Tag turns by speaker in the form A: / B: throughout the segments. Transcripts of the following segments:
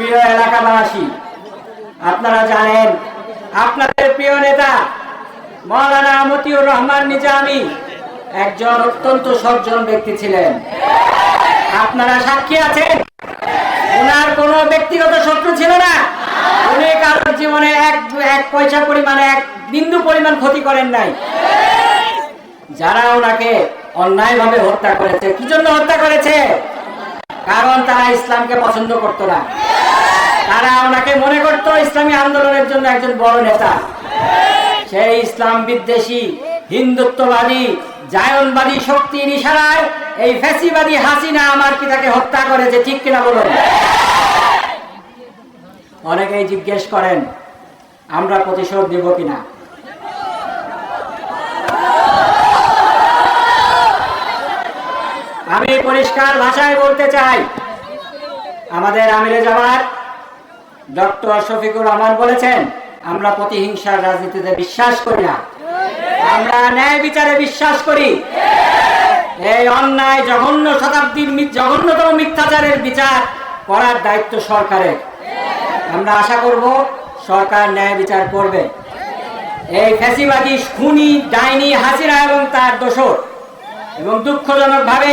A: প্রিয় এলাকাবাসী, আপনারা জানেন, আপনাদের প্রিয় নেতা মৌলানা মতিউর রহমান নিজামী একজন অত্যন্ত সজ্জন ব্যক্তি ছিলেন। আপনারা সাক্ষী আছেন? ওনার কোনো ব্যক্তিগত শত্রু ছিল না। উনি কারোর জীবনে এক এক পয়সা পরিমাণে, এক বিন্দু পরিমাণ ক্ষতি করেন নাই। যারা ওনাকে অন্যায়ভাবে হত্যা করেছে, কি জন্য হত্যা করেছে? কারণ তারা ইসলামকে পছন্দ করতো না। তারা ওনাকে মনে করত ইসলামী আন্দোলনের জন্য একজন বড় নেতা। সেই ইসলাম বিদ্বেষী, হিন্দুত্ববাদী, জায়নবাদী শক্তির ইশারায় এই ফ্যাসিবাদী হাসিনা আমার পিতাকে হত্যা করেছে, ঠিক কিনা বলুন? অনেকেই জিজ্ঞেস করেন, আমরা প্রতিশোধ দেব কিনা? আমি পরিষ্কার ভাষায় বলতে চাই, আমাদের আমিরে জামাত ডক্টর শফিকুর রহমান বলেছেন, আমরা প্রতিহিংসার রাজনীতিতে বিশ্বাস করি না। আমরা ন্যায় বিচারে বিশ্বাস করি। এই অন্যায় জঘন্য শতাব্দীর জঘন্যতম মিথ্যাচারের বিচার করার দায়িত্ব সরকারের। আমরা আশা করব সরকার ন্যায় বিচার করবে। এই ফ্যাসিবাদী খুনি, ডাইনি হাসিনা এবং তার দোষর। এবং দুঃখজনক ভাবে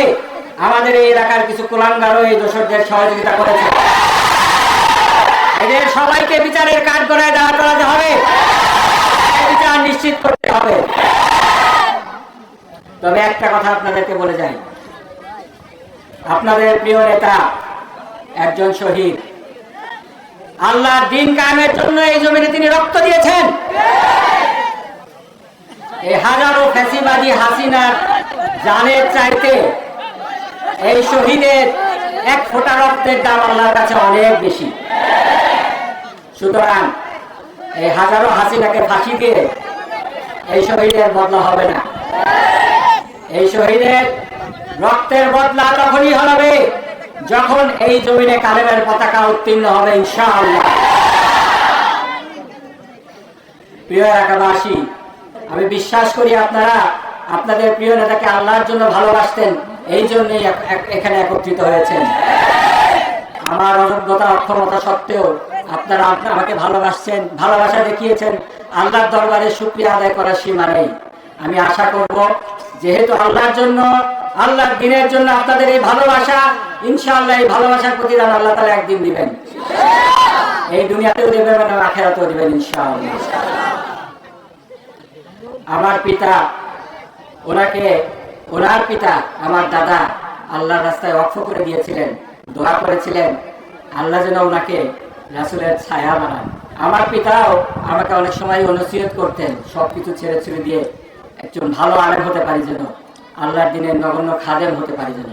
A: আমাদের এই এলাকার কিছু কুলাঙ্গারও এই দোষরদের সহযোগিতা করেছে। এদের সবাইকে বিচারের কাজ গড়ায় দাঁড় করাতে হবে। বিচার নিশ্চিত করতে হবে। তবে একটা কথা আপনাদেরকে বলে যাই। আপনাদের প্রিয় নেতা, একজন শহীদ। আল্লাহর দিন কায়েমের জন্য এই জমিনে তিনি রক্ত দিয়েছেন। এই হাজারো ফ্যাসিবাদী হাসিনার জানের চাইতে এই শহীদের এক ফোঁটা রক্তের দাম আল্লাহর কাছে অনেক বেশি। সুতরাং এই হাজারো হাসিনাকে ফাঁসি দিয়ে এই শহীদের বদলা হবে না। এই শহীদের রক্তের বদলা তখনই হবে যখন এই জমিনে কালেমের পতাকা উত্তীর্ণ হবে, ইনশাআল্লাহ। প্রিয় এলাকাবাসী, আমি বিশ্বাস করি আপনারা আপনাদের প্রিয় নেতাকে আল্লাহর জন্য ভালোবাসতেন, এই জন্যই এখানে একত্রিত হয়েছেন। আমার অযোগ্যতা, অক্ষমতা সত্ত্বেও আপনারা আপনা- আমাকে ভালোবাসছেন, ভালোবাসা দেখিয়েছেন, আল্লাহর দরবারে শুক্রিয়া আদায় করার সীমা নেই। আমি আশা করব, যেহেতু আল্লাহর জন্য, আল্লাহর দিনের জন্য আপনাদের এই ভালোবাসা, ইনশাআল্লাহ এই ভালোবাসার প্রতিদান আল্লাহ তালা একদিন দিবেন। এই দুনিয়াতেও দেবেন, এবং আখেরাতেও দিবেন, ইনশাআল্লাহ। আমার পিতা, ওনাকে, ওনার পিতা, আমার দাদা, আল্লাহর রাস্তায় অক্ষ করে দিয়েছিলেন, দোয়া করেছিলেন। আল্লাহ যেন ওনাকে রাসুলের ছায়া বানান। আমার পিতাও আমাকে অনেক সময় অনুসিয়ত করতেন সব কিছু ছেড়ে ছেড়ে দিয়ে একজন ভালো আলেম হতে পারি যেন আল্লাহর দিনের নগণ্য খাদেম হতে পারি যেন।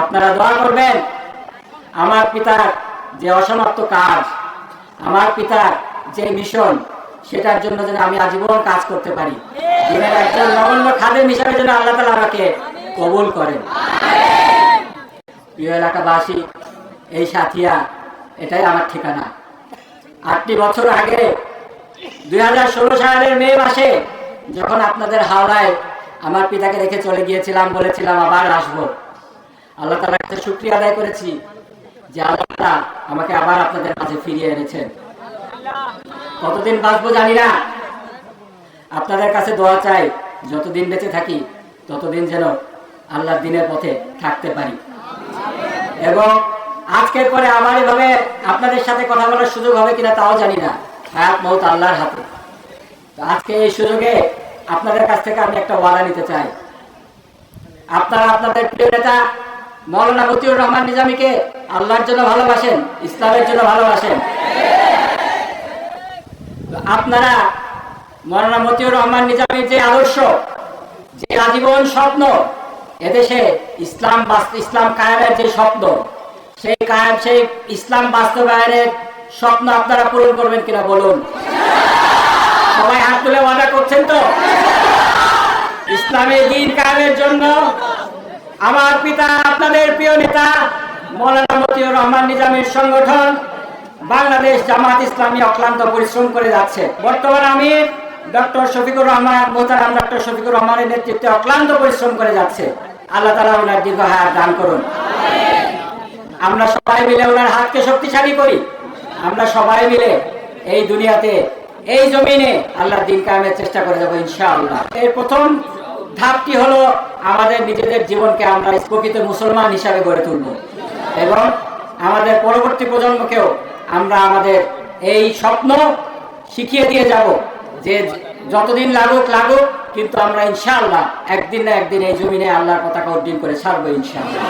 A: আপনারা দোয়া করবেন আমার পিতার যে অসমাপ্ত কাজ আমার পিতার যে মিশন সেটার জন্য যেন আমি আজীবন কাজ করতে পারি। দিনের একজন নগণ্য খাদেম হিসাবে যেন আল্লাহ তালা আমাকে কবুল করেন। প্রিয় এলাকাবাসী এই সাথিয়া এটাই আমার ঠিকানা। আটটি বছর আগে, দুই হাজার ষোলো সালের মে মাসে যখন আপনাদের হাওড়ায় আমার পিতাকে রেখে চলে গিয়েছিলাম, বলেছিলাম, আবার আসব। আল্লাহ তালা কাছে শুক্রিয়া আদায় করেছি যে আল্লাহ আমাকে আবার আপনাদের মাঝে ফিরিয়ে এনেছেন। কতদিন বাঁচবো জানি না। আপনাদের কাছে দোয়া চাই, যতদিন বেঁচে থাকি, ততদিন যেন আল্লাহর দিনের পথে থাকতে পারি। এবং আজকের পরে আবার এভাবে আপনাদের সাথে কথা বলার সুযোগ হবে কিনা তাও জানি না। হায়াত মৌত আল্লাহর হাতে। আজকে এই সুযোগে আপনাদের কাছ থেকে আমি একটা ওয়াদা নিতে চাই। আপনারা আপনাদের প্রিয় নেতা মৌলানা মতিউর রহমান নিজামীকে আল্লাহর জন্য ভালোবাসেন, ইসলামের জন্য ভালোবাসেন। আপনারা মৌলানা মতিউর রহমান নিজামীর যে আদর্শ, যে আজীবন স্বপ্ন, এদেশে ইসলাম ইসলাম কায়েমের যে স্বপ্ন সেই কায়েম, সেই ইসলাম বাস্তবায়নের স্বপ্ন আপনারা পূরণ করবেন কিনা বলুন। সবাই হাত তুলে ওয়াদা করছেন তো? ইসলামের দিন কায়েমের জন্য আমার পিতা, আপনাদের প্রিয় নেতা, মৌলানা মতিউর রহমান নিজামের সংগঠন বাংলাদেশ জামাত ইসলামী অক্লান্ত পরিশ্রম করে যাচ্ছে। বর্তমান আমি ডক্টর শফিকুর রহমান, মোহতারাম ডক্টর শফিকুর রহমানের নেতৃত্বে অক্লান্ত পরিশ্রম করে যাচ্ছে। আল্লাহ তালা ওনার দীর্ঘ হায়াত দান করুন। আমরা সবাই মিলে ওনার হাতকে শক্তিশালী করি। আমরা সবাই মিলে এই দুনিয়াতে, এই জমিনে আল্লাহর দিন কায়েমের চেষ্টা করে যাব ইনশাআল্লাহ। এর প্রথম ধাপটি হলো আমাদের নিজেদের জীবনকে আমরা প্রকৃত মুসলমান হিসাবে গড়ে তুলব। এবং আমাদের পরবর্তী প্রজন্মকেও আমরা আমাদের এই স্বপ্ন শিখিয়ে দিয়ে যাব যে যতদিন লাগুক লাগুক, কিন্তু আমরা ইনশাআল্লাহ একদিন না একদিন এই জমিনে আল্লাহর পতাকা উড্ডীন করে ছাড়বো ইনশাআল্লাহ।